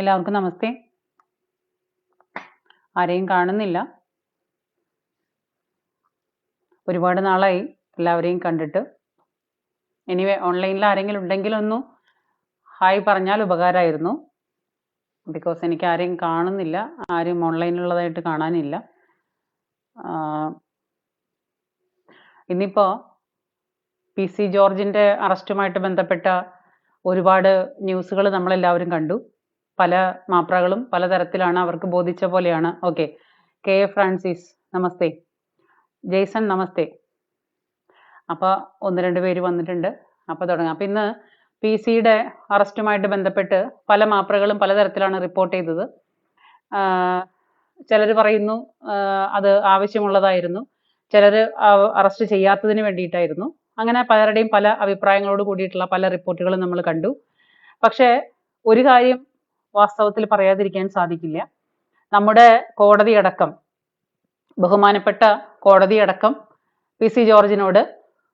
എല്ലാവർക്കും നമസ്തേ. ആരെയും കാണുന്നില്ല. ഒരുപാട് നാളായി എല്ലാവരെയും കണ്ടിട്ട്. എനിവേ ഓൺലൈനിൽ ആരെങ്കിലും ഉണ്ടെങ്കിൽ ഒന്ന് ഹായ് പറഞ്ഞാൽ ഉപകാരമായിരുന്നു. ബിക്കോസ് എനിക്ക് ആരെയും കാണുന്നില്ല. ആരും ഓൺലൈനിലുള്ളതായിട്ട് കാണാനില്ല. ഇന്നിപ്പോൾ ഇന്നിപ്പോ പി സി ജോർജിന്റെ അറസ്റ്റുമായിട്ട് ബന്ധപ്പെട്ട ഒരുപാട് ന്യൂസുകൾ നമ്മളെല്ലാവരും കണ്ടു. പല മാപ്രകളും പലതരത്തിലാണ് അവർക്ക് ബോധിച്ച പോലെയാണ്. ഓക്കെ കെ എ ഫ്രാൻസിസ് നമസ്തേ. ജെയ്സൺ നമസ്തേ. അപ്പോൾ ഒന്ന് രണ്ട് പേര് വന്നിട്ടുണ്ട്. അപ്പോൾ തുടങ്ങാം. അപ്പം ഇന്ന് പി സിയുടെ അറസ്റ്റുമായിട്ട് ബന്ധപ്പെട്ട് പല മാപ്രകളും പലതരത്തിലാണ് റിപ്പോർട്ട് ചെയ്തത്. ചിലർ പറയുന്നു അത് ആവശ്യമുള്ളതായിരുന്നു. ചിലർ അറസ്റ്റ് ചെയ്യാത്തതിന് വേണ്ടിയിട്ടായിരുന്നു. അങ്ങനെ പലരുടെയും പല അഭിപ്രായങ്ങളോട് കൂടിയിട്ടുള്ള പല റിപ്പോർട്ടുകളും നമ്മൾ കണ്ടു. പക്ഷേ ഒരു കാര്യം വാസ്തവത്തിൽ പറയാതിരിക്കാൻ സാധിക്കില്ല. നമ്മുടെ കോടതി അടക്കം ബഹുമാനപ്പെട്ട കോടതിയടക്കം പി സി ജോർജിനോട്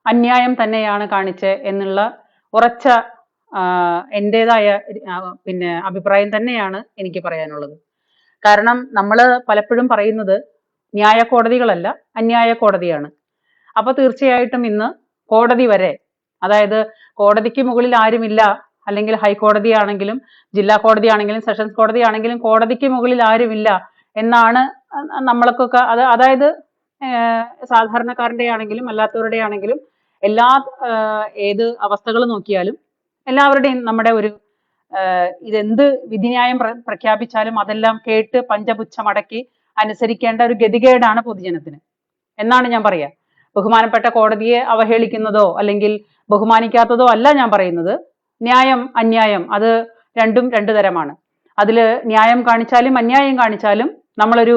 അന്യായം തന്നെയാണ് കാണിച്ച് എന്നുള്ള ഉറച്ച എന്റെതായ പിന്നെ അഭിപ്രായം തന്നെയാണ് എനിക്ക് പറയാനുള്ളത്. കാരണം നമ്മൾ പലപ്പോഴും പറയുന്നത് ന്യായ കോടതികളല്ല അന്യായ കോടതിയാണ് അപ്പൊ തീർച്ചയായിട്ടും ഇന്ന് കോടതി വരെ അതായത് കോടതിക്ക് മുകളിൽ ആരുമില്ല അല്ലെങ്കിൽ ഹൈക്കോടതി ആണെങ്കിലും ജില്ലാ കോടതി ആണെങ്കിലും സെഷൻസ് കോടതി ആണെങ്കിലും കോടതിക്ക് മുകളിൽ ആരുമില്ല എന്നാണ് നമ്മൾക്കൊക്കെ അത് അതായത് സാധാരണക്കാരന്റെ ആണെങ്കിലും അല്ലാത്തവരുടെ ആണെങ്കിലും എല്ലാ ഏത് അവസ്ഥകൾ നോക്കിയാലും എല്ലാവരുടെയും നമ്മുടെ ഒരു ഇതെന്ത് വിധിന്യായം പ്ര പ്രഖ്യാപിച്ചാലും അതെല്ലാം കേട്ട് പഞ്ചപുച്ഛമടക്കി അനുസരിക്കേണ്ട ഒരു ഗതികേടാണ് പൊതുജനത്തിന്. എന്നാണ് ഞാൻ പറയാ. ബഹുമാനപ്പെട്ട കോടതിയെ അവഹേളിക്കുന്നതോ അല്ലെങ്കിൽ ബഹുമാനിക്കാത്തതോ അല്ല ഞാൻ പറയുന്നത്. ന്യായം അന്യായം അത് രണ്ടും രണ്ടു തരമാണ്. അതിൽ ന്യായം കാണിച്ചാലും അന്യായം കാണിച്ചാലും നമ്മളൊരു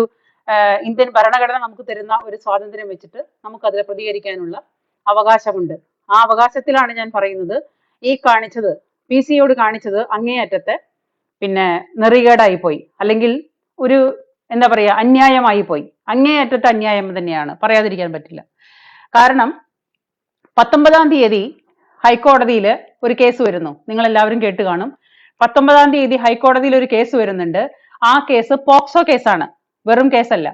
ഇന്ത്യൻ ഭരണഘടന നമുക്ക് തരുന്ന ഒരു സ്വാതന്ത്ര്യം വെച്ചിട്ട് നമുക്ക് അതിനെ പ്രതികരിക്കാനുള്ള അവകാശമുണ്ട്. ആ അവകാശത്തിലാണ് ഞാൻ പറയുന്നത്. ഈ കാണിച്ചത് പി സിയോട് കാണിച്ചത് അങ്ങേയറ്റത്തെ പിന്നെ നെറികേടായി പോയി അല്ലെങ്കിൽ ഒരു എന്താ പറയാ അന്യായമായി പോയി അങ്ങേയറ്റത്തെ അന്യായം തന്നെയാണ്. പറയാതിരിക്കാൻ പറ്റില്ല. കാരണം പത്തൊമ്പതാം തീയതി ഹൈക്കോടതിയിൽ ഒരു കേസ് വരുന്നു. നിങ്ങൾ എല്ലാവരും കേട്ട് കാണും. പത്തൊമ്പതാം തീയതി ഹൈക്കോടതിയിൽ ഒരു കേസ് വരുന്നുണ്ട്. ആ കേസ് പോക്സോ കേസാണ്. വെറും കേസല്ല.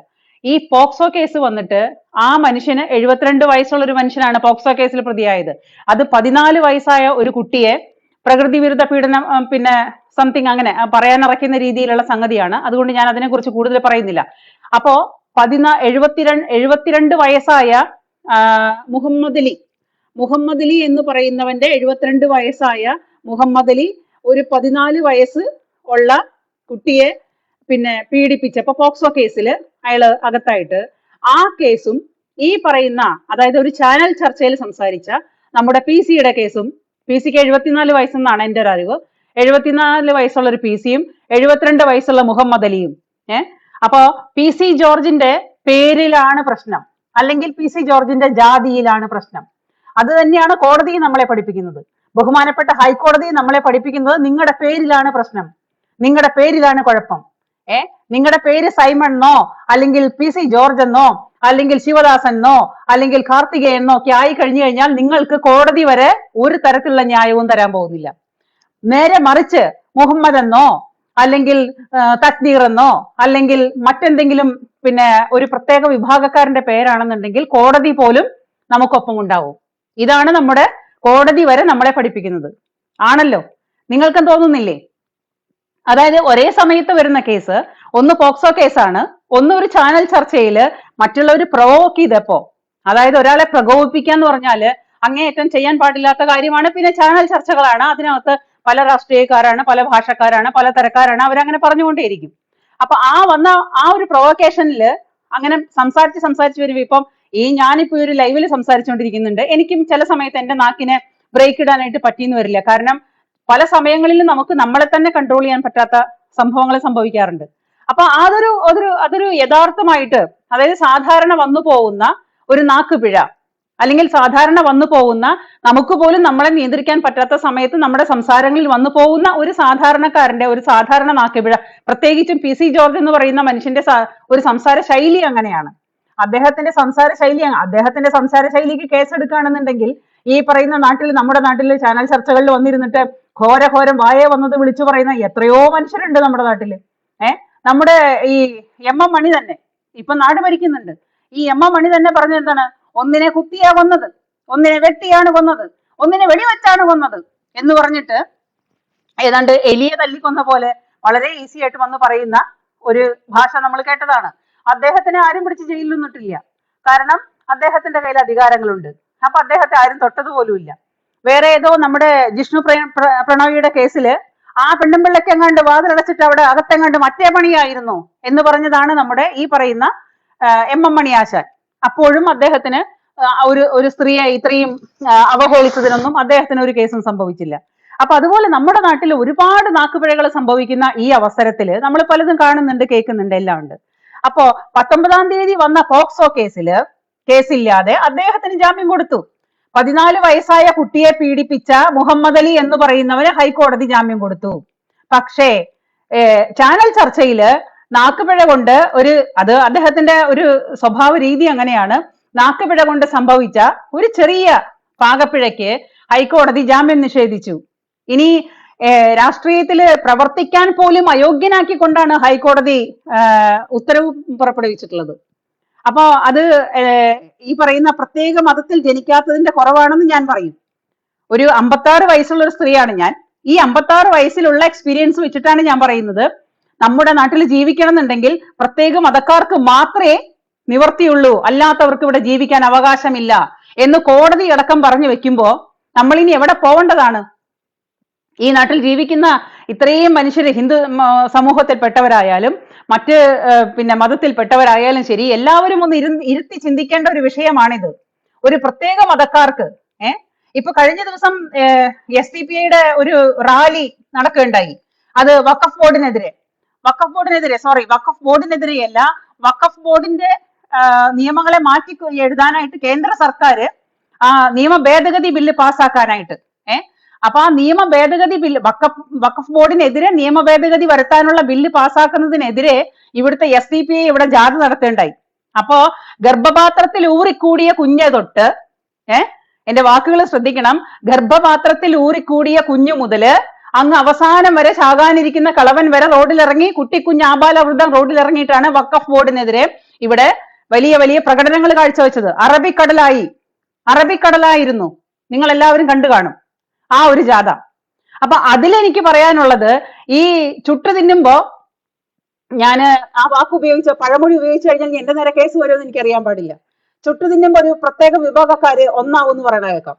ഈ പോക്സോ കേസ് വന്നിട്ട് ആ മനുഷ്യന് എഴുപത്തിരണ്ട് വയസ്സുള്ള ഒരു മനുഷ്യനാണ് പോക്സോ കേസിൽ പ്രതിയായത്. അത് പതിനാല് വയസ്സായ ഒരു കുട്ടിയെ പ്രകൃതി വിരുദ്ധ പീഡനം പിന്നെ സംതിങ് അങ്ങനെ പറയാനിറക്കുന്ന രീതിയിലുള്ള സംഗതിയാണ്. അതുകൊണ്ട് ഞാൻ അതിനെക്കുറിച്ച് കൂടുതൽ പറയുന്നില്ല. അപ്പോ പതിനാ എഴുപത്തിരണ്ട് എഴുപത്തിരണ്ട് വയസ്സായ മുഹമ്മദ് അലി മുഹമ്മദ് അലി എന്ന് പറയുന്നവന്റെ എഴുപത്തിരണ്ട് വയസ്സായ മുഹമ്മദ് അലി ഒരു പതിനാല് വയസ്സ് ഉള്ള കുട്ടിയെ പിന്നെ പീഡിപ്പിച്ച ഇപ്പൊ പോക്സോ കേസിൽ അയാൾ അകത്തായിട്ട്. ആ കേസും ഈ പറയുന്ന അതായത് ഒരു ചാനൽ ചർച്ചയിൽ സംസാരിച്ച നമ്മുടെ പി സിയുടെ കേസും പി സിക്ക് എഴുപത്തിനാല് വയസ്സെന്നാണ് എന്റെ ഒരു അറിവ്. എഴുപത്തിനാല് വയസ്സുള്ള ഒരു പി സിയും എഴുപത്തിരണ്ട് വയസ്സുള്ള മുഹമ്മദ് അലിയും. ഏഹ് അപ്പോ പി സി ജോർജിന്റെ പേരിലാണ് പ്രശ്നം. അല്ലെങ്കിൽ പി സി ജോർജിന്റെ ജാതിയിലാണ് പ്രശ്നം. അത് തന്നെയാണ് കോടതി നമ്മളെ പഠിപ്പിക്കുന്നത്. ബഹുമാനപ്പെട്ട ഹൈക്കോടതി നമ്മളെ പഠിപ്പിക്കുന്നത് നിങ്ങളുടെ പേരിലാണ് പ്രശ്നം. നിങ്ങളുടെ പേരിലാണ് കുഴപ്പം. ഏ? നിങ്ങളുടെ പേര് സൈമൺ എന്നോ അല്ലെങ്കിൽ പി സി ജോർജ് എന്നോ അല്ലെങ്കിൽ ശിവദാസൻ എന്നോ അല്ലെങ്കിൽ കാർത്തികേയൻ എന്നോ ഒക്കെ ആയി കഴിഞ്ഞു കഴിഞ്ഞാൽ നിങ്ങൾക്ക് കോടതി വരെ ഒരു തരത്തിലുള്ള ന്യായവും തരാൻ പോകുന്നില്ല. നേരെ മറിച്ച് മുഹമ്മദ് എന്നോ അല്ലെങ്കിൽ തക്നീർ എന്നോ അല്ലെങ്കിൽ മറ്റെന്തെങ്കിലും പിന്നെ ഒരു പ്രത്യേക വിഭാഗക്കാരന്റെ പേരാണെന്നുണ്ടെങ്കിൽ കോടതി പോലും നമുക്കൊപ്പം ഉണ്ടാവും ഇതാണ് നമ്മുടെ കോടതി വരെ നമ്മളെ പഠിപ്പിക്കുന്നത്. ആണല്ലോ? നിങ്ങൾക്കും തോന്നുന്നില്ലേ? അതായത് ഒരേ സമയത്ത് വരുന്ന കേസ് ഒന്ന് പോക്സോ കേസാണ് ഒന്ന് ഒരു ചാനൽ ചർച്ചയിൽ മറ്റുള്ളവർ പ്രവോക്ക് ചെയ്തപ്പോ. അതായത് ഒരാളെ പ്രകോപിപ്പിക്കുക എന്ന് പറഞ്ഞാൽ അങ്ങേയറ്റം ചെയ്യാൻ പാടില്ലാത്ത കാര്യമാണ്. പിന്നെ ചാനൽ ചർച്ചകളാണ്. അതിനകത്ത് പല രാഷ്ട്രീയക്കാരാണ് പല ഭാഷക്കാരാണ് പല തരക്കാരാണ് അവരങ്ങനെ പറഞ്ഞുകൊണ്ടേയിരിക്കും. അപ്പൊ ആ വന്ന ആ ഒരു പ്രൊവക്കേഷനിൽ അങ്ങനെ സംസാരിച്ച് സംസാരിച്ച് വരുമ്പോ ഇപ്പം ഈ ഞാനിപ്പോ ഒരു ലൈവിൽ സംസാരിച്ചുകൊണ്ടിരിക്കുന്നുണ്ട് എനിക്കും ചില സമയത്ത് എന്റെ നാക്കിനെ ബ്രേക്ക് ഇടാനായിട്ട് പറ്റിയെന്ന് വരില്ല. കാരണം പല സമയങ്ങളിലും നമുക്ക് നമ്മളെ തന്നെ കൺട്രോൾ ചെയ്യാൻ പറ്റാത്ത സംഭവങ്ങൾ സംഭവിക്കാറുണ്ട്. അപ്പൊ അതൊരു അതൊരു അതൊരു യഥാർത്ഥമായിട്ട് അതായത് സാധാരണ വന്നു പോകുന്ന ഒരു നാക്കുപിഴ അല്ലെങ്കിൽ സാധാരണ വന്നു പോകുന്ന നമുക്ക് പോലും നമ്മളെ നിയന്ത്രിക്കാൻ പറ്റാത്ത സമയത്ത് നമ്മുടെ സംസാരങ്ങളിൽ വന്നു പോകുന്ന ഒരു സാധാരണക്കാരന്റെ ഒരു സാധാരണ നാക്കുപിഴ പ്രത്യേകിച്ചും പി സി ജോർജ് എന്ന് പറയുന്ന മനുഷ്യന്റെ ഒരു സംസാര ശൈലി അങ്ങനെയാണ്. അദ്ദേഹത്തിന്റെ സംസാര ശൈലി അങ്ങ- അദ്ദേഹത്തിന്റെ സംസാര ശൈലിക്ക് കേസെടുക്കുകയാണെന്നുണ്ടെങ്കിൽ ഈ പറയുന്ന നാട്ടിൽ നമ്മുടെ നാട്ടിൽ ചാനൽ ചർച്ചകളിൽ വന്നിരുന്നിട്ട് ഘോരഘോരം വായേ വന്നത് വിളിച്ചു പറയുന്ന എത്രയോ മനുഷ്യരുണ്ട് നമ്മുടെ നാട്ടിൽ. ഏഹ് നമ്മുടെ ഈ എം എം മണി തന്നെ ഇപ്പൊ നാട് ഭരിക്കുന്നുണ്ട്. ഈ എം എം മണി തന്നെ പറഞ്ഞ എന്താണ്? ഒന്നിനെ കുത്തിയാ കൊന്നത് ഒന്നിനെ വെട്ടിയാണ് കൊന്നത് ഒന്നിനെ വെടിവെച്ചാണ് കൊന്നത് എന്ന് പറഞ്ഞിട്ട് ഏതാണ്ട് എലിയെ തല്ലിക്കൊന്ന പോലെ വളരെ ഈസി ആയിട്ട് വന്ന് പറയുന്ന ഒരു ഭാഷ നമ്മൾ കേട്ടതാണ്. അദ്ദേഹത്തിനെ ആരും പിടിച്ച് ജയിലിൽ നിന്നിട്ടില്ല. കാരണം അദ്ദേഹത്തിന്റെ കയ്യിൽ അധികാരങ്ങളുണ്ട്. അപ്പൊ അദ്ദേഹത്തെ ആരും തൊട്ടതുപോലുമില്ല വേറെ ഏതോ നമ്മുടെ ജിഷ്ണു പ്ര- പ്ര- പ്രണോയിയുടെ കേസിൽ ആ പെണ്ണുമ്പിള്ളയ്ക്ക് എങ്ങാണ്ട് വാതിലടച്ചിട്ട് അവിടെ അകത്തെങ്ങാണ്ട് മറ്റേ പണിയായിരുന്നു എന്ന് പറഞ്ഞതാണ് നമ്മുടെ ഈ പറയുന്ന എം എം മണി ആശാൻ അപ്പോഴും അദ്ദേഹത്തിന് ഒരു ഒരു സ്ത്രീയെ ഇത്രയും അവഹേളിച്ചതിനൊന്നും അദ്ദേഹത്തിന് ഒരു കേസും സംഭവിച്ചില്ല. അപ്പൊ അതുപോലെ നമ്മുടെ നാട്ടിൽ ഒരുപാട് നാക്കുപിഴകൾ സംഭവിക്കുന്ന ഈ അവസരത്തിൽ നമ്മൾ പലതും കാണുന്നുണ്ട് കേൾക്കുന്നുണ്ട് എല്ലാം ഉണ്ട്. അപ്പോ പത്തൊമ്പതാം തീയതി വന്ന പോക്സോ കേസിൽ കേസില്ലാതെ അദ്ദേഹത്തിന് ജാമ്യം കൊടുത്തു. പതിനാല് വയസ്സായ കുട്ടിയെ പീഡിപ്പിച്ച മുഹമ്മദ് അലി എന്ന് പറയുന്നവന് ഹൈക്കോടതി ജാമ്യം കൊടുത്തു. പക്ഷേ ചാനൽ ചർച്ചയിൽ നാക്കുപിഴ കൊണ്ട് ഒരു അത് അദ്ദേഹത്തിന്റെ ഒരു സ്വഭാവ രീതി അങ്ങനെയാണ്. നാക്കുപിഴ കൊണ്ട് സംഭവിച്ച ഒരു ചെറിയ പാകപ്പിഴയ്ക്ക് ഹൈക്കോടതി ജാമ്യം നിഷേധിച്ചു. ഇനി ഏർ രാഷ്ട്രീയത്തിൽ പ്രവർത്തിക്കാൻ പോലും അയോഗ്യനാക്കിക്കൊണ്ടാണ് ഹൈക്കോടതി ഉത്തരവ് പുറപ്പെടുവിച്ചിട്ടുള്ളത്. അപ്പോ അത് ഈ പറയുന്ന പ്രത്യേക മതത്തിൽ ജനിക്കാത്തതിന്റെ കുറവാണെന്ന് ഞാൻ പറയും. ഒരു അമ്പത്താറ് വയസ്സുള്ള ഒരു സ്ത്രീയാണ് ഞാൻ. ഈ അമ്പത്താറ് വയസ്സിലുള്ള എക്സ്പീരിയൻസ് വെച്ചിട്ടാണ് ഞാൻ പറയുന്നത്. നമ്മുടെ നാട്ടിൽ ജീവിക്കണം എന്നുണ്ടെങ്കിൽ പ്രത്യേക മതക്കാർക്ക് മാത്രമേ നിവർത്തിയുള്ളൂ. അല്ലാത്തവർക്ക് ഇവിടെ ജീവിക്കാൻ അവകാശമില്ല എന്ന് കോടതി അടക്കം പറഞ്ഞു വെക്കുമ്പോൾ നമ്മൾ ഇനി എവിടെ പോവേണ്ടതാണ്? ഈ നാട്ടിൽ ജീവിക്കുന്ന ഇത്രയും മനുഷ്യർ ഹിന്ദു സമൂഹത്തിൽപ്പെട്ടവരായാലും മറ്റ് പിന്നെ മതത്തിൽപ്പെട്ടവരായാലും ശരി എല്ലാവരും ഒന്ന് ഇരു ഇരുത്തി ചിന്തിക്കേണ്ട ഒരു വിഷയമാണിത്. ഒരു പ്രത്യേക മതക്കാർക്ക് ഏഹ് ഇപ്പൊ കഴിഞ്ഞ ദിവസം എസ് ഡി പി ഐയുടെ ഒരു റാലി നടക്കുകയുണ്ടായി. അത് വഖഫ് ബോർഡിനെതിരെ. വഖഫ് ബോർഡിനെതിരെ സോറി വഖഫ് ബോർഡിനെതിരെയല്ല വഖഫ് ബോർഡിന്റെ നിയമങ്ങളെ മാറ്റി എഴുതാനായിട്ട് കേന്ദ്ര സർക്കാർ ആ നിയമ ഭേദഗതി ബില്ല് പാസ്സാക്കാനായിട്ട് ഏ? അപ്പൊ ആ നിയമ ഭേദഗതി ബില്ല് വഖഫ് ബോർഡിനെതിരെ നിയമ ഭേദഗതി വരുത്താനുള്ള ബില്ല് പാസ്സാക്കുന്നതിനെതിരെ ഇവിടുത്തെ എസ് ഡി പി ഇവിടെ ജാഥ നടത്തേണ്ടായി. അപ്പോ ഗർഭപാത്രത്തിൽ ഊറിക്കൂടിയ കുഞ്ഞ് തൊട്ട് ഏർ എന്റെ വാക്കുകൾ ശ്രദ്ധിക്കണം. ഗർഭപാത്രത്തിൽ ഊറിക്കൂടിയ കുഞ്ഞു മുതൽ അങ്ങ് അവസാനം വരെ ചാകാനിരിക്കുന്ന കളവൻ വരെ റോഡിലിറങ്ങി കുട്ടിക്കുഞ്ഞ് ആബാലവൃദ്ധം റോഡിലിറങ്ങിയിട്ടാണ് വഖഫ് ബോർഡിനെതിരെ ഇവിടെ വലിയ വലിയ പ്രകടനങ്ങൾ കാഴ്ചവെച്ചത്. അറബിക്കടലായി അറബിക്കടലായിരുന്നു. നിങ്ങൾ എല്ലാവരും കണ്ടു കാണും ആ ഒരു ജാഥ. അപ്പൊ അതിലെനിക്ക് പറയാനുള്ളത് ഈ ചുട്ടു തിന്നുമ്പോ ഞാൻ ആ വാക്ക് ഉപയോഗിച്ച പഴമൊഴി ഉപയോഗിച്ചു കഴിഞ്ഞാൽ എന്റെ നേരെ കേസ് വരുമെന്ന് എനിക്ക് അറിയാൻ പാടില്ല. ചുട്ടു തിന്നുമ്പോ ഒരു പ്രത്യേക വിഭാഗക്കാര് ഒന്നാവും എന്ന് പറയണ കേൾക്കാം.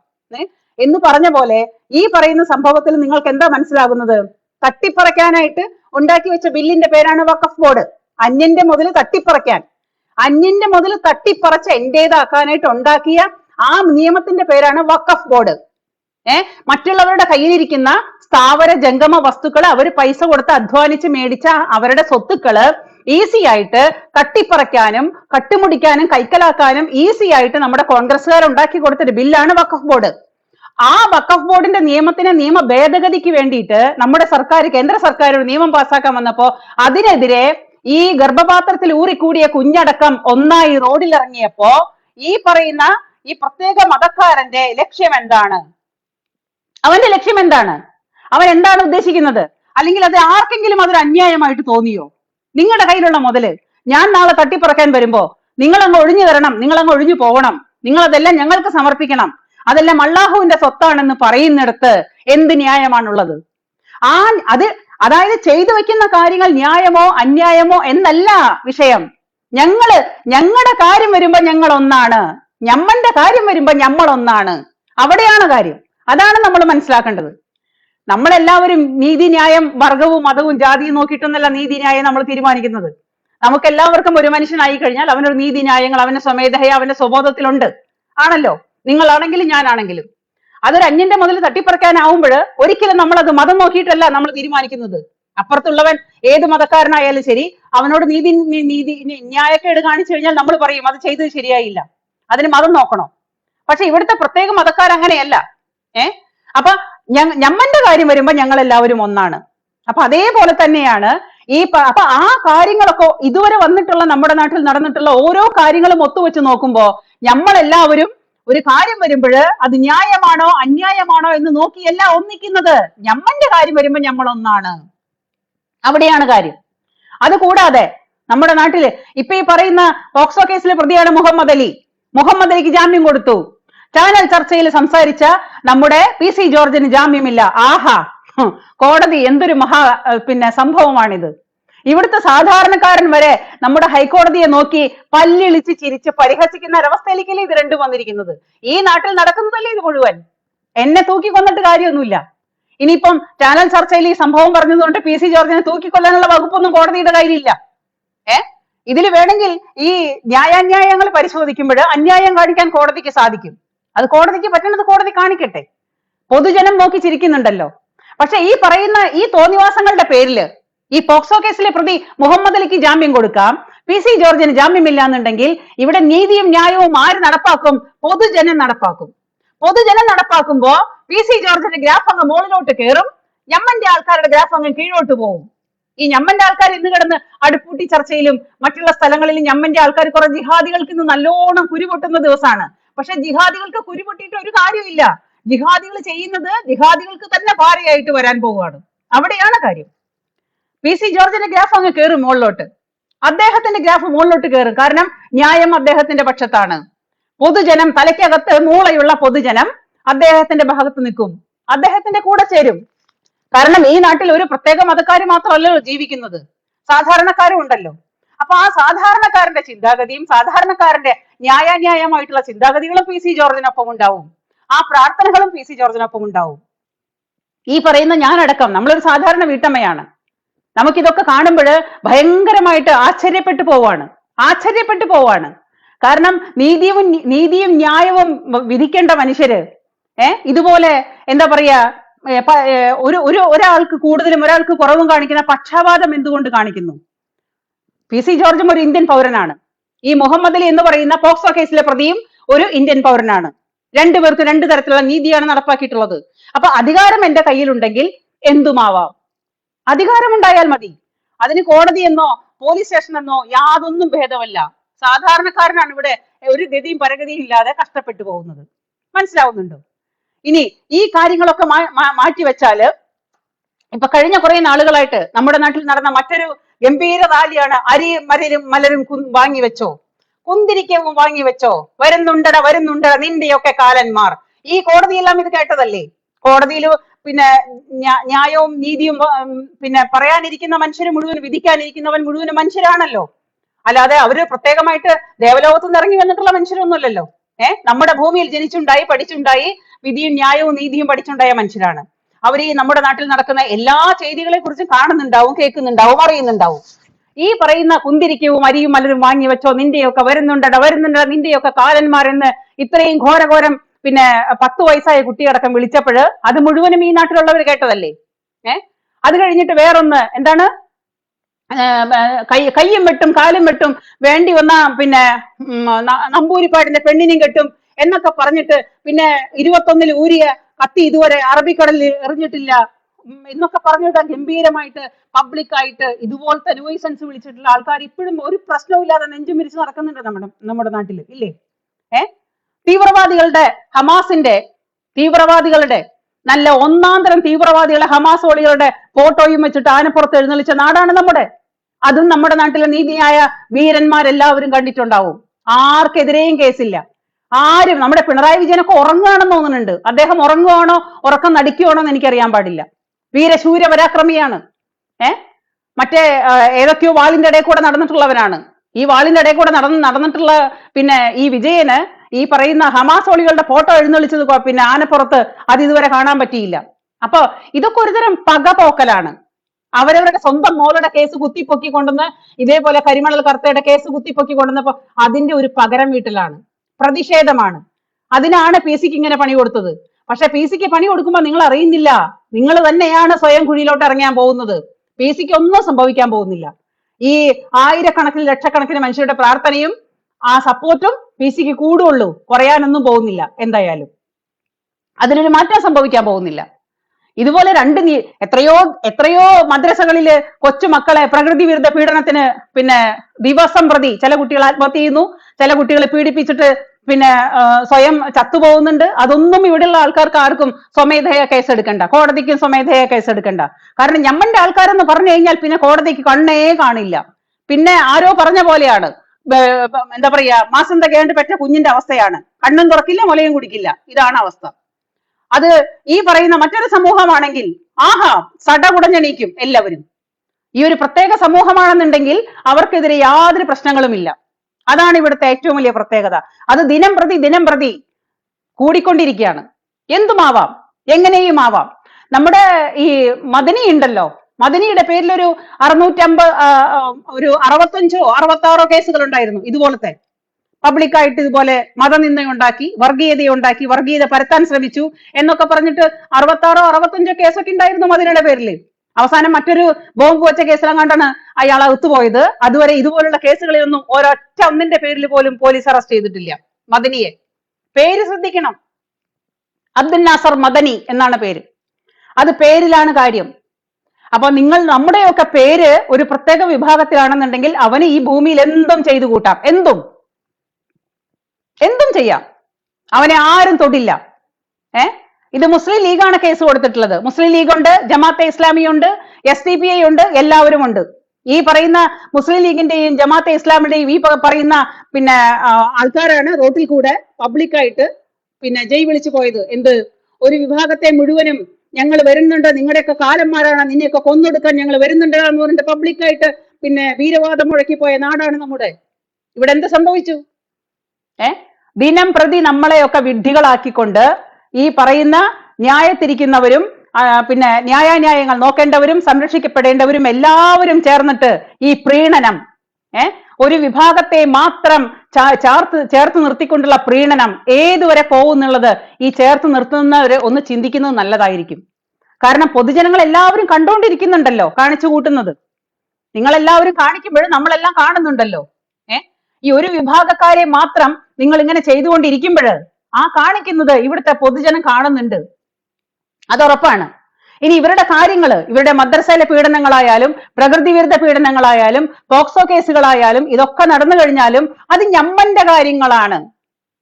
എന്ന് പറഞ്ഞ പോലെ ഈ പറയുന്ന സംഭവത്തിൽ നിങ്ങൾക്ക് എന്താ മനസ്സിലാകുന്നത്? തട്ടിപ്പറയ്ക്കാനായിട്ട് ഉണ്ടാക്കി വെച്ച ബില്ലിന്റെ പേരാണ് വഖഫ് ബോർഡ്. അന്യന്റെ മുതൽ തട്ടിപ്പറയ്ക്കാൻ അന്യന്റെ മുതൽ തട്ടിപ്പറച്ച് എന്റേതാക്കാനായിട്ട് ഉണ്ടാക്കിയ ആ നിയമത്തിന്റെ പേരാണ് വഖഫ് ബോർഡ്. ഏ? മറ്റുള്ളവരുടെ കയ്യിലിരിക്കുന്ന സ്ഥാവര ജംഗമ വസ്തുക്കൾ അവർ പൈസ കൊടുത്ത് അധ്വാനിച്ച് മേടിച്ച അവരുടെ സ്വത്തുക്കൾ ഈസി ആയിട്ട് കട്ടിപ്പറയ്ക്കാനും കട്ടുമുടിക്കാനും കൈക്കലാക്കാനും ഈസി ആയിട്ട് നമ്മുടെ കോൺഗ്രസ്സുകാർ ഉണ്ടാക്കി കൊടുത്തൊരു ബില്ലാണ് വഖഫ് ബോർഡ്. ആ വഖഫ് ബോർഡിന്റെ നിയമത്തിന് നിയമ ഭേദഗതിക്ക് വേണ്ടിയിട്ട് നമ്മുടെ സർക്കാർ കേന്ദ്ര സർക്കാർ ഒരു നിയമം പാസ്സാക്കാൻ വന്നപ്പോ അതിനെതിരെ ഈ ഗർഭപാത്രത്തിൽ ഊറിക്കൂടിയ കുഞ്ഞടക്കം ഒന്നായി റോഡിൽ ഇറങ്ങിയപ്പോ ഈ പറയുന്ന ഈ പ്രത്യേക മതക്കാരന്റെ ലക്ഷ്യം എന്താണ്? അവന്റെ ലക്ഷ്യം എന്താണ്? അവൻ എന്താണ് ഉദ്ദേശിക്കുന്നത്? അല്ലെങ്കിൽ അത് ആർക്കെങ്കിലും അതൊരു അന്യായമായിട്ട് തോന്നിയോ? നിങ്ങളുടെ കയ്യിലുള്ള മുതൽ ഞാൻ നാളെ തട്ടിപ്പറക്കാൻ വരുമ്പോ നിങ്ങൾ അങ്ങ് ഒഴിഞ്ഞു തരണം നിങ്ങൾ അങ്ങ് ഒഴിഞ്ഞു പോകണം നിങ്ങൾ അതെല്ലാം ഞങ്ങൾക്ക് സമർപ്പിക്കണം അതെല്ലാം അള്ളാഹുവിന്റെ സ്വത്താണെന്ന് പറയുന്നിടത്ത് എന്ത് ന്യായമാണുള്ളത്? ആ അത് അതായത് ചെയ്തു വെക്കുന്ന കാര്യങ്ങൾ ന്യായമോ അന്യായമോ എന്നല്ല വിഷയം. ഞങ്ങൾ ഞങ്ങളുടെ കാര്യം വരുമ്പോ ഞങ്ങൾ ഒന്നാണ് ഞമ്മന്റെ കാര്യം വരുമ്പോ ഞമ്മൾ ഒന്നാണ് അവിടെയാണ് കാര്യം. അതാണ് നമ്മൾ മനസ്സിലാക്കേണ്ടത്. നമ്മളെല്ലാവരും നീതിന്യായം വർഗവും മതവും ജാതിയും നോക്കിയിട്ടൊന്നല്ല നീതിന്യായം നമ്മൾ തീരുമാനിക്കുന്നത്. നമുക്ക് എല്ലാവർക്കും ഒരു മനുഷ്യനായി കഴിഞ്ഞാൽ അവനൊരു നീതിന്യായങ്ങൾ അവന്റെ സ്വമേധയ അവന്റെ സ്വബോധത്തിലുണ്ട്. ആണല്ലോ? നിങ്ങളാണെങ്കിലും ഞാനാണെങ്കിലും. അതൊരു അന്യന്റെ മുതൽ തട്ടിപ്പറക്കാനാവുമ്പോൾ ഒരിക്കലും നമ്മൾ അത് മതം നോക്കിയിട്ടല്ല നമ്മൾ തീരുമാനിക്കുന്നത്. അപ്പുറത്തുള്ളവൻ ഏത് മതക്കാരനായാലും ശരി അവനോട് നീതി നീതി ന്യായക്കേട് കാണിച്ചു കഴിഞ്ഞാൽ നമ്മൾ പറയും അത് ചെയ്തത് ശരിയായില്ല. അതിന് മതം നോക്കണം? പക്ഷെ ഇവിടുത്തെ പ്രത്യേക മതക്കാർ അങ്ങനെയല്ല ഏ? അപ്പൊ ഞമ്മന്റെ കാര്യം വരുമ്പോ ഞങ്ങൾ എല്ലാവരും ഒന്നാണ്. അപ്പൊ അതേപോലെ തന്നെയാണ് ഈ അപ്പൊ ആ കാര്യങ്ങളൊക്കെ ഇതുവരെ വന്നിട്ടുള്ള നമ്മുടെ നാട്ടിൽ നടന്നിട്ടുള്ള ഓരോ കാര്യങ്ങളും ഒത്തുവെച്ച് നോക്കുമ്പോ നമ്മളെല്ലാവരും ഒരു കാര്യം വരുമ്പോൾ അത് ന്യായമാണോ അന്യായമാണോ എന്ന് നോക്കിയല്ല ഒന്നിക്കുന്നത് ഞമ്മന്റെ കാര്യം വരുമ്പോൾ ഞമ്മൾ ഒന്നാണ് അവിടെയാണ് കാര്യം. അത് കൂടാതെ നമ്മുടെ നാട്ടിൽ ഇപ്പൊ ഈ പറയുന്ന പോക്സോ കേസിലെ പ്രതിയാണ് മുഹമ്മദ് അലി. മുഹമ്മദ് അലിക്ക് ജാമ്യം കൊടുത്തു. ചാനൽ ചർച്ചയിൽ സംസാരിച്ച നമ്മുടെ പി സി ജോർജിന് ജാമ്യമില്ല. ആഹാ. കോടതി എന്തൊരു മഹാ പിന്നെ സംഭവമാണിത്. ഇവിടുത്തെ സാധാരണക്കാരൻ വരെ നമ്മുടെ ഹൈക്കോടതിയെ നോക്കി പല്ലിളിച്ച് ചിരിച്ച് പരിഹസിക്കുന്ന ഒരവസ്ഥയിലേക്കല്ലേ ഇത് രണ്ടും വന്നിരിക്കുന്നത്? ഈ നാട്ടിൽ നടക്കുന്നതല്ലേ ഇത് മുഴുവൻ? എന്നെ തൂക്കി കൊന്നിട്ട് കാര്യമൊന്നുമില്ല. ഇനിയിപ്പം ചാനൽ ചർച്ചയിൽ ഈ സംഭവം പറഞ്ഞതുകൊണ്ട് പി സി ജോർജിനെ തൂക്കിക്കൊല്ലാനുള്ള വകുപ്പൊന്നും കോടതിയുടെ കയ്യിലില്ല. ഏ? ഇതിൽ വേണമെങ്കിൽ ഈ ന്യായാന്യായങ്ങൾ പരിശോധിക്കുമ്പോൾ അന്യായം കാണിക്കാൻ കോടതിക്ക് സാധിക്കും. അത് കോടതിക്ക് പറ്റുന്നത് കോടതി കാണിക്കട്ടെ. പൊതുജനം നോക്കി ചിരിക്കുന്നുണ്ടല്ലോ. പക്ഷെ ഈ പറയുന്ന ഈ തോന്നിവാസങ്ങളുടെ പേരിൽ ഈ പോക്സോ കേസിലെ പ്രതി മുഹമ്മദ് അലിക്ക് ജാമ്യം കൊടുക്കാം. പി സി ജോർജിന് ജാമ്യമില്ല എന്നുണ്ടെങ്കിൽ ഇവിടെ നീതിയും ന്യായവും ആര് നടപ്പാക്കും? പൊതുജനം നടപ്പാക്കും. പൊതുജനം നടപ്പാക്കുമ്പോ പി സി ജോർജിന്റെ ഗ്രാഫ് അങ്ങ് മുകളിലോട്ട് കയറും ഞമ്മന്റെ ആൾക്കാരുടെ ഗ്രാഫ് അങ്ങ് കീഴോട്ട് പോകും ഈ ഞമ്മന്റെ ആൾക്കാർ ഇന്ന് കിടന്ന് അടുപ്പൂട്ടി ചർച്ചയിലും മറ്റുള്ള സ്ഥലങ്ങളിലും ഞമ്മന്റെ ആൾക്കാർ കുറെ ജിഹാദികൾക്ക് ഇന്ന് നല്ലോണം കുരുപൊട്ടുന്ന ദിവസമാണ് പക്ഷെ ജിഹാദികൾക്ക് കുരുപൊട്ടിയിട്ട് ഒരു കാര്യമില്ല ജിഹാദികൾ ചെയ്യുന്നത് ജിഹാദികൾക്ക് തന്നെ പാറയായിട്ട് വരാൻ പോവുകയാണ്. അവിടെയാണ് കാര്യം. പി സി ജോർജിന്റെ ഗ്രാഫ് അങ്ങ് കയറും മുകളിലോട്ട്. അദ്ദേഹത്തിന്റെ ഗ്രാഫ് മുകളിലോട്ട് കയറും കാരണം ന്യായം അദ്ദേഹത്തിന്റെ പക്ഷത്താണ്. പൊതുജനം തലയ്ക്കകത്ത് മൂളയുള്ള പൊതുജനം അദ്ദേഹത്തിന്റെ ഭാഗത്ത് നിൽക്കും. അദ്ദേഹത്തിന്റെ കൂടെ ചേരും. കാരണം ഈ നാട്ടിൽ ഒരു പ്രത്യേക മതക്കാർ മാത്രമല്ലല്ലോ ജീവിക്കുന്നത്. സാധാരണക്കാരും ഉണ്ടല്ലോ. അപ്പൊ ആ സാധാരണക്കാരന്റെ ചിന്താഗതിയും സാധാരണക്കാരന്റെ ന്യായാന്യായമായിട്ടുള്ള ചിന്താഗതികളും പി സി ജോർജിനൊപ്പം ഉണ്ടാവും. ആ പ്രാർത്ഥനകളും പി സി ജോർജിനൊപ്പം ഉണ്ടാവും. ഈ പറയുന്ന ഞാനടക്കം നമ്മളൊരു സാധാരണ വീട്ടമ്മയാണ്. നമുക്കിതൊക്കെ കാണുമ്പോൾ ഭയങ്കരമായിട്ട് ആശ്ചര്യപ്പെട്ടു പോവാണ്. ആശ്ചര്യപ്പെട്ടു പോവാണ്. കാരണം നീതിയും നീതിയും ന്യായവും വിധിക്കേണ്ട മനുഷ്യര് ഏ ഇതുപോലെ എന്താ പറയാ ഒരു ഒരു ഒരാൾക്ക് കൂടുതലും ഒരാൾക്ക് കുറവും കാണിക്കുന്ന പക്ഷപാതം എന്തുകൊണ്ട് കാണിക്കുന്നു? പി സി ജോർജും ഒരു ഇന്ത്യൻ പൗരനാണ്. ഈ മുഹമ്മദ് അലി എന്ന് പറയുന്ന പോക്സോ കേസിലെ പ്രതിയും ഒരു ഇന്ത്യൻ പൗരനാണ്. രണ്ടു രണ്ടുപേർക്ക് രണ്ടു തരത്തിലുള്ള നീതിയാണ് നടപ്പാക്കിയിട്ടുള്ളത്. അപ്പൊ അധികാരം എന്റെ കയ്യിലുണ്ടെങ്കിൽ എന്തുമാവാം? അധികാരമുണ്ടായാൽ മതി. അതിന് കോടതി എന്നോ പോലീസ് സ്റ്റേഷൻ എന്നോ യാതൊന്നും ഭേദമല്ല. സാധാരണക്കാരനാണ് ഇവിടെ ഒരു ഗതിയും പരഗതിയും ഇല്ലാതെ കഷ്ടപ്പെട്ടു പോകുന്നത്. മനസ്സിലാവുന്നുണ്ടോ? ഇനി ഈ കാര്യങ്ങളൊക്കെ മാറ്റിവെച്ചാൽ ഇപ്പൊ കഴിഞ്ഞ കുറെ നാളുകളായിട്ട് നമ്മുടെ നാട്ടിൽ നടന്ന മറ്റൊരു ഗംഭീര റാലിയാണ് അരി മരലും മലരും വാങ്ങി വെച്ചോ. കുന്തിരിക്കവും വാങ്ങി വെച്ചോ. വരുന്നുണ്ടട വരുന്നുണ്ടട നിന്റെയൊക്കെ കാലന്മാർ. ഈ കോടതിയെല്ലാം ഇത് കേട്ടതല്ലേ? കോടതിയിൽ പിന്നെ ന്യാ- ന്യായവും നീതിയും പിന്നെ പറയാനിരിക്കുന്ന മനുഷ്യർ മുഴുവൻ വിധിക്കാനിരിക്കുന്നവൻ മുഴുവൻ മനുഷ്യരാണല്ലോ. അല്ലാതെ അവർ പ്രത്യേകമായിട്ട് ദേവലോകത്ത് നിന്ന് ഇറങ്ങി വന്നിട്ടുള്ള മനുഷ്യരൊന്നുമല്ലല്ലോ. ഏഹ് നമ്മുടെ ഭൂമിയിൽ ജനിച്ചുണ്ടായി പഠിച്ചുണ്ടായി വിധിയും ന്യായവും നീതിയും പഠിച്ചുണ്ടായ മനുഷ്യരാണ്. അവർ ഈ നമ്മുടെ നാട്ടിൽ നടക്കുന്ന എല്ലാ ചെയ്തികളെ കുറിച്ചും കാണുന്നുണ്ടാവും കേൾക്കുന്നുണ്ടാവും അറിയുന്നുണ്ടാവും. ഈ പറയുന്ന കുന്തിരിക്കവും അരിയും മലരും വാങ്ങി വെച്ചോ നിന്റെയൊക്കെ വരുന്നുണ്ടട വരുന്നുണ്ടട നിന്റെയൊക്കെ കാലന്മാരെന്ന് ഇത്രയും ഘോരഘോരം പിന്നെ പത്ത് വയസ്സായ കുട്ടിയടക്കം വിളിച്ചപ്പോൾ അത് മുഴുവനും ഈ നാട്ടിലുള്ളവർ കേട്ടതല്ലേ? ഏർ അത് കഴിഞ്ഞിട്ട് വേറൊന്ന് എന്താണ്? കൈ കയ്യും വെട്ടും കാലും വെട്ടും വേണ്ടി വന്ന പിന്നെ നമ്പൂരിപ്പാടിന്റെ പെണ്ണിനും കെട്ടും എന്നൊക്കെ പറഞ്ഞിട്ട് പിന്നെ ഇരുപത്തൊന്നിൽ ഊരിയ കത്തി ഇതുവരെ അറബിക്കടലിൽ എറിഞ്ഞിട്ടില്ല. എന്നൊക്കെ പറഞ്ഞിട്ട് ഗംഭീരമായിട്ട് പബ്ലിക്കായിട്ട് ഇതുപോലത്തെ നോയിസൻസ് വിളിച്ചിട്ടുള്ള ആൾക്കാർ ഇപ്പോഴും ഒരു പ്രശ്നവുമില്ലാതെ നെഞ്ചും നടക്കുന്നുണ്ട് നമ്മുടെ നമ്മുടെ നാട്ടിൽ ഇല്ലേ? ഏ? തീവ്രവാദികളുടെ ഹമാസിന്റെ തീവ്രവാദികളുടെ നല്ല ഒന്നാം തരം തീവ്രവാദികളെ ഹമാസ് ഒളികളുടെ ഫോട്ടോയും വെച്ചിട്ട് ആനപ്പുറത്ത് എഴുന്നള്ളിച്ച നാടാണ് നമ്മുടെ. അതും നമ്മുടെ നാട്ടിലെ നീതിയായ വീരന്മാരെല്ലാവരും കണ്ടിട്ടുണ്ടാവും. ആർക്കെതിരെയും കേസില്ല ആരും നമ്മുടെ പിണറായി വിജയനൊക്കെ ഉറങ്ങുകയാണെന്ന് തോന്നുന്നുണ്ട്. അദ്ദേഹം ഉറങ്ങുകയാണോ ഉറക്കം നടിക്കുകയാണോ എന്ന് എനിക്കറിയാൻ പാടില്ല. വീരശൂര പരാക്രമിയാണ് ഏ? മറ്റേ ഏതൊക്കെയോ വാളിന്റെ ഇടയിൽ കൂടെ നടന്നിട്ടുള്ളവനാണ് ഈ വാളിന്റെ ഇടയിൽ കൂടെ നടന്ന് നടന്നിട്ടുള്ള പിന്നെ ഈ വിജയന് ഈ പറയുന്ന ഹമാസ് ഒളികളുടെ ഫോട്ടോ എഴുന്നള്ളിച്ചത് പിന്നെ ആനപ്പുറത്ത് അത് ഇതുവരെ കാണാൻ പറ്റിയില്ല. അപ്പൊ ഇതൊക്കെ ഒരുതരം പകപോക്കലാണ്. അവരവരുടെ സ്വന്തം മോളുടെ കേസ് കുത്തിപ്പൊക്കി കൊണ്ടുവന്ന് ഇതേപോലെ കരിമണൽ കർത്തയുടെ കേസ് കുത്തിപ്പൊക്കി കൊണ്ടുവന്നപ്പോ അതിന്റെ ഒരു പകരം വീട്ടിലാണ്. പ്രതിഷേധമാണ്. അതിനാണ് പി സിക്ക് ഇങ്ങനെ പണി കൊടുത്തത്. പക്ഷെ പി സിക്ക് പണി കൊടുക്കുമ്പോൾ നിങ്ങൾ അറിയുന്നില്ല. നിങ്ങൾ തന്നെയാണ് സ്വയം കുഴിയിലോട്ട് ഇറങ്ങാൻ പോകുന്നത്. പി സിക്ക് ഒന്നും സംഭവിക്കാൻ പോകുന്നില്ല. ഈ ആയിരക്കണക്കിന് ലക്ഷക്കണക്കിന് മനുഷ്യരുടെ പ്രാർത്ഥനയും ആ സപ്പോർട്ടും പി സിക്ക് കൂടുള്ളൂ. കുറയാനൊന്നും പോകുന്നില്ല എന്തായാലും. അതിനൊരു മാറ്റം സംഭവിക്കാൻ പോകുന്നില്ല. ഇതുപോലെ രണ്ട് എത്രയോ എത്രയോ മദ്രസകളിൽ കൊച്ചുമക്കളെ പ്രകൃതി വിരുദ്ധ പീഡനത്തിന് പിന്നെ ദിവസം പ്രതി ചില കുട്ടികൾ ആത്മഹത്യ ചെയ്യുന്നു ചില കുട്ടികളെ പീഡിപ്പിച്ചിട്ട് പിന്നെ സ്വയം ചത്തുപോകുന്നുണ്ട്. അതൊന്നും ഇവിടെയുള്ള ആൾക്കാർക്ക് ആർക്കും സ്വമേധയാ കേസെടുക്കണ്ട കോടതിക്കും സ്വമേധയാ കേസെടുക്കണ്ട കാരണം ഞമ്മന്റെ ആൾക്കാരെന്ന് പറഞ്ഞു കഴിഞ്ഞാൽ പിന്നെ കോടതിക്ക് കണ്ണേ കാണില്ല. പിന്നെ ആരോ പറഞ്ഞ പോലെയാണ്. എന്താ പറയാ മാസം തകയാണ്ട് പെറ്റ കുഞ്ഞിന്റെ അവസ്ഥയാണ്. കണ്ണും തുറക്കില്ല മുലയും കുടിക്കില്ല. ഇതാണ് അവസ്ഥ. അത് ഈ പറയുന്ന മറ്റൊരു സമൂഹമാണെങ്കിൽ ആഹാ സടകുടഞ്ഞെണീക്കും എല്ലാവരും. ഈ ഒരു പ്രത്യേക സമൂഹമാണെന്നുണ്ടെങ്കിൽ അവർക്കെതിരെ യാതൊരു പ്രശ്നങ്ങളുമില്ല. അതാണ് ഇവിടുത്തെ ഏറ്റവും വലിയ പ്രത്യേകത. അത് ദിനം പ്രതി ദിനം പ്രതി കൂടിക്കൊണ്ടിരിക്കുകയാണ്. എന്തുമാവാം? എങ്ങനെയും ആവാം നമ്മുടെ ഈ മദനി ഉണ്ടല്ലോ. മദനിയുടെ പേരിൽ ഒരു അറുന്നൂറ്റമ്പത് ഒരു അറുപത്തഞ്ചോ അറുപത്താറോ കേസുകൾ ഉണ്ടായിരുന്നു ഇതുപോലത്തെ. പബ്ലിക്കായിട്ട് ഇതുപോലെ മതനിന്ദയുണ്ടാക്കി വർഗീയതയുണ്ടാക്കി വർഗീയത പരത്താൻ ശ്രമിച്ചു എന്നൊക്കെ പറഞ്ഞിട്ട് അറുപത്താറോ അറുപത്തഞ്ചോ കേസൊക്കെ ഉണ്ടായിരുന്നു മദീനയുടെ പേരിൽ അവസാനം മറ്റൊരു ബോംബ് വെച്ച കേസിലെങ്ങാണ്ടാണ് അയാൾ അകത്തുപോയത്. അതുവരെ ഇതുപോലുള്ള കേസുകളിലൊന്നും ഒരൊറ്റ ഒന്നിന്റെ പേരിൽ പോലും പോലീസ് അറസ്റ്റ് ചെയ്തിട്ടില്ല. മദനിയെ. പേര് ശ്രദ്ധിക്കണം. അബ്ദുൽ നാസർ മദനി എന്നാണ് പേര്. അത് പേരിലാണ് കാര്യം. അപ്പൊ നിങ്ങൾ നമ്മുടെയൊക്കെ പേര് ഒരു പ്രത്യേക വിഭാഗത്തിലാണെന്നുണ്ടെങ്കിൽ അവന് ഈ ഭൂമിയിൽ എന്തും ചെയ്തു കൂട്ടാം. എന്തും. എന്തും ചെയ്യാം. അവനെ ആരും തൊടില്ല. ഏ? ഇത് മുസ്ലിം ലീഗാണ് കേസ് കൊടുത്തിട്ടുള്ളത്. മുസ്ലിം ലീഗ് ഉണ്ട് ജമാഅത്തെ ഇസ്ലാമി ഉണ്ട് എസ് ഡി പി ഐ ഉണ്ട് എല്ലാവരും ഉണ്ട് ഈ പറയുന്ന മുസ്ലിം ലീഗിന്റെയും ജമാഅത്തെ ഇസ്ലാമിന്റെയും ഈ പറയുന്ന പിന്നെ ആൾക്കാരാണ് റോട്ടിൽ കൂടെ പബ്ലിക്കായിട്ട് പിന്നെ ജയ് വിളിച്ചു പോയത്. എന്ത്? ഒരു വിഭാഗത്തെ മുഴുവനും ഞങ്ങൾ വരുന്നുണ്ട്. നിങ്ങളുടെയൊക്കെ കാലന്മാരാണ്. നിന്നെയൊക്കെ കൊന്നൊടുക്കാൻ ഞങ്ങൾ വരുന്നുണ്ട് എന്ന് പറഞ്ഞിട്ട് പബ്ലിക്കായിട്ട് പിന്നെ വീരവാദം മുഴക്കി പോയ നാടാണ് നമ്മുടെ. ഇവിടെ എന്ത് സംഭവിച്ചു? ഏ? ദിനം പ്രതി നമ്മളെയൊക്കെ വിഡ്ഢികളാക്കിക്കൊണ്ട് ഈ പറയുന്ന ന്യായത്തിരിക്കുന്നവരും പിന്നെ ന്യായാന്യായങ്ങൾ നോക്കേണ്ടവരും സംരക്ഷിക്കപ്പെടേണ്ടവരും എല്ലാവരും ചേർന്നിട്ട് ഈ പ്രീണനം ഏ? ഒരു വിഭാഗത്തെ മാത്രം ചേർത്ത് ചേർത്ത് നിർത്തിക്കൊണ്ടുള്ള പ്രീണനം ഏതുവരെ പോകുന്നുള്ളത് ഈ ചേർത്ത് നിർത്തുന്നവര് ഒന്ന് ചിന്തിക്കുന്നത് നല്ലതായിരിക്കും. കാരണം പൊതുജനങ്ങൾ എല്ലാവരും കണ്ടുകൊണ്ടിരിക്കുന്നുണ്ടല്ലോ കാണിച്ചു കൂട്ടുന്നത്. നിങ്ങളെല്ലാവരും കാണിക്കുമ്പോഴും നമ്മളെല്ലാം കാണുന്നുണ്ടല്ലോ ഏ? ഈ ഒരു വിഭാഗക്കാരെ മാത്രം നിങ്ങൾ ഇങ്ങനെ ചെയ്തുകൊണ്ടിരിക്കുമ്പോൾ ആ കാണിക്കുന്നത് ഇവിടുത്തെ പൊതുജനം കാണുന്നുണ്ട്. അത് ഉറപ്പാണ്. ഇനി ഇവരുടെ കാര്യങ്ങൾ ഇവരുടെ മദ്രസയിലെ പീഡനങ്ങളായാലും പ്രകൃതി വിരുദ്ധ പീഡനങ്ങളായാലും പോക്സോ കേസുകളായാലും ഇതൊക്കെ നടന്നു കഴിഞ്ഞാലും അത് ഞമ്മന്റെ കാര്യങ്ങളാണ്.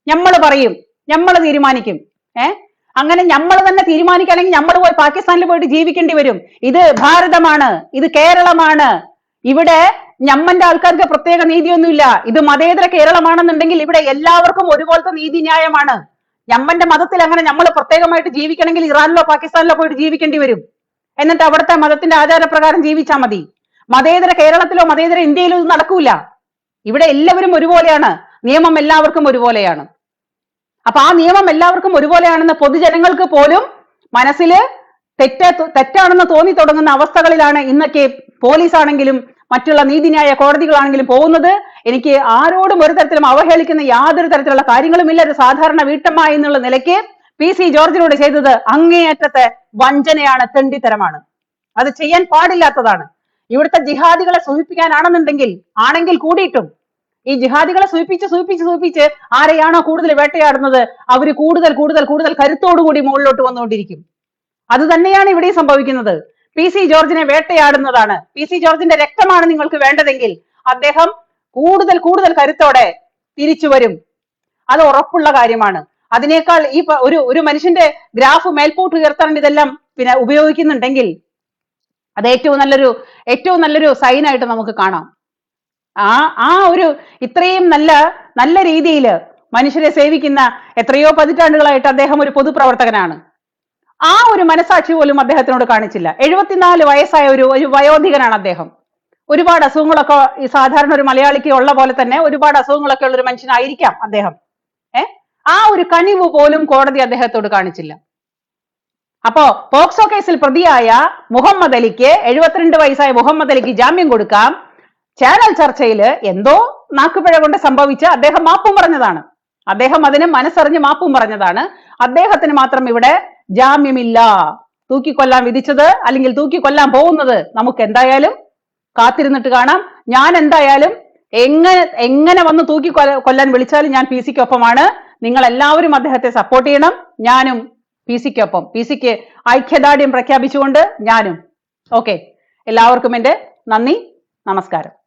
ഞമ്മൾ പറയും ഞമ്മൾ തീരുമാനിക്കും. ഏ? അങ്ങനെ നമ്മൾ തന്നെ തീരുമാനിക്കുകയാണെങ്കിൽ നമ്മൾ പോയി പാകിസ്ഥാനിൽ പോയിട്ട് ജീവിക്കേണ്ടി വരും. ഇത് ഭാരതമാണ് ഇത് കേരളമാണ്. ഇവിടെ ഞമ്മന്റെ ആൾക്കാർക്ക് പ്രത്യേക നീതിയൊന്നുമില്ല. ഇത് മതേതര കേരളമാണെന്നുണ്ടെങ്കിൽ ഇവിടെ എല്ലാവർക്കും ഒരുപോലത്തെ നീതിന്യായമാണ് ഞമ്മന്റെ മതത്തിൽ അങ്ങനെ നമ്മൾ പ്രത്യേകമായിട്ട് ജീവിക്കണമെങ്കിൽ ഇറാനിലോ പാകിസ്ഥാനിലോ പോയിട്ട് ജീവിക്കേണ്ടി വരും. എന്നിട്ട് അവിടുത്തെ മതത്തിന്റെ ആചാരപ്രകാരം ജീവിച്ചാൽ മതി. മതേതര കേരളത്തിലോ മതേതര ഇന്ത്യയിലോ ഇത് നടക്കൂല. ഇവിടെ എല്ലാവരും ഒരുപോലെയാണ്. നിയമം എല്ലാവർക്കും ഒരുപോലെയാണ്. അപ്പൊ ആ നിയമം എല്ലാവർക്കും ഒരുപോലെയാണെന്ന് പൊതുജനങ്ങൾക്ക് പോലും മനസ്സിൽ തെറ്റ തെറ്റാണെന്ന് തോന്നി തുടങ്ങുന്ന അവസ്ഥകളിലാണ് ഇന്നൊക്കെ പോലീസ് ആണെങ്കിലും മറ്റുള്ള നീതിന്യായ കോടതികളാണെങ്കിലും പോകുന്നത് എനിക്ക് ആരോടും ഒരു തരത്തിലും അവഹേളിക്കുന്ന യാതൊരു തരത്തിലുള്ള കാര്യങ്ങളുമില്ല. ഒരു സാധാരണ വീട്ടമ്മ എന്നുള്ള നിലയ്ക്ക് പി സി ജോർജിനോട് ചെയ്തത് അങ്ങേയറ്റത്തെ വഞ്ചനയാണ് തെണ്ടിത്തരമാണ്. അത് ചെയ്യാൻ പാടില്ലാത്തതാണ്. ഇവിടുത്തെ ജിഹാദികളെ സൂചിപ്പിക്കാനാണെന്നുണ്ടെങ്കിൽ ആണെങ്കിൽ കൂടിയിട്ടും ഈ ജിഹാദികളെ സൂചിപ്പിച്ച് സൂചിപ്പിച്ച് സൂചിപ്പിച്ച് ആരെയാണോ കൂടുതൽ വേട്ടയാടുന്നത് അവർ കൂടുതൽ കൂടുതൽ കൂടുതൽ കരുത്തോടുകൂടി മുകളിലോട്ട് വന്നുകൊണ്ടിരിക്കും. അത് തന്നെയാണ് ഇവിടെ സംഭവിക്കുന്നത്. പി സി ജോർജിനെ വേട്ടയാടുന്നതാണ്. പി സി ജോർജിന്റെ രക്തമാണ് നിങ്ങൾക്ക് വേണ്ടതെങ്കിൽ അദ്ദേഹം കൂടുതൽ കൂടുതൽ കരുത്തോടെ തിരിച്ചു വരും. അത് ഉറപ്പുള്ള കാര്യമാണ്. അതിനേക്കാൾ ഈ ഒരു ഒരു മനുഷ്യന്റെ ഗ്രാഫ് മേൽപോട്ട് ഉയർത്താൻ ഇതെല്ലാം പിന്നെ ഉപയോഗിക്കുന്നുണ്ടെങ്കിൽ അത് ഏറ്റവും നല്ലൊരു ഏറ്റവും നല്ലൊരു സൈനായിട്ട് നമുക്ക് കാണാം. ആ ആ ഒരു ഇത്രയും നല്ല നല്ല രീതിയിൽ മനുഷ്യരെ സേവിക്കുന്ന എത്രയോ പതിറ്റാണ്ടുകളായിട്ട് അദ്ദേഹം ഒരു പൊതുപ്രവർത്തകനാണ്. ആ ഒരു മനസാക്ഷി പോലും അദ്ദേഹത്തിനോട് കാണിച്ചില്ല. എഴുപത്തിനാല് വയസ്സായ ഒരു ഒരു വയോധികനാണ് അദ്ദേഹം. ഒരുപാട് അസുഖങ്ങളൊക്കെ ഈ സാധാരണ ഒരു മലയാളിക്ക് ഉള്ള പോലെ തന്നെ ഒരുപാട് അസുഖങ്ങളൊക്കെ ഉള്ള ഒരു മനുഷ്യനായിരിക്കാം അദ്ദേഹം. ഏ? ആ ഒരു കനിവ് പോലും കോടതി അദ്ദേഹത്തോട് കാണിച്ചില്ല. അപ്പോ പോക്സോ കേസിൽ പ്രതിയായ മുഹമ്മദ് അലിക്ക് എഴുപത്തിരണ്ട് വയസ്സായ മുഹമ്മദ് അലിക്ക് ജാമ്യം കൊടുക്കാം. ചാനൽ ചർച്ചയിൽ എന്തോ നാക്കുപിഴ കൊണ്ട് സംഭവിച്ച അദ്ദേഹം മാപ്പും പറഞ്ഞതാണ്. അദ്ദേഹം അതിന് മനസ്സറിഞ്ഞ് മാപ്പും പറഞ്ഞതാണ്. അദ്ദേഹത്തിന് മാത്രം ഇവിടെ ജാമ്യമില്ല. തൂക്കിക്കൊല്ലാൻ വിധിച്ചത് അല്ലെങ്കിൽ തൂക്കിക്കൊല്ലാൻ പോകുന്നത് നമുക്ക് എന്തായാലും കാത്തിരുന്നിട്ട് കാണാം. ഞാൻ എന്തായാലും എങ്ങനെ എങ്ങനെ വന്ന് തൂക്കി കൊല- കൊല്ലാൻ വിളിച്ചാലും ഞാൻ പി സിക്കൊപ്പമാണ്. നിങ്ങൾ എല്ലാവരും അദ്ദേഹത്തെ സപ്പോർട്ട് ചെയ്യണം. ഞാനും പി സിക്കൊപ്പം. പി സിക്ക് ഐക്യദാർഢ്യം പ്രഖ്യാപിച്ചുകൊണ്ട് ഞാനും. ഓക്കെ എല്ലാവർക്കും എന്റെ നന്ദി. നമസ്കാരം.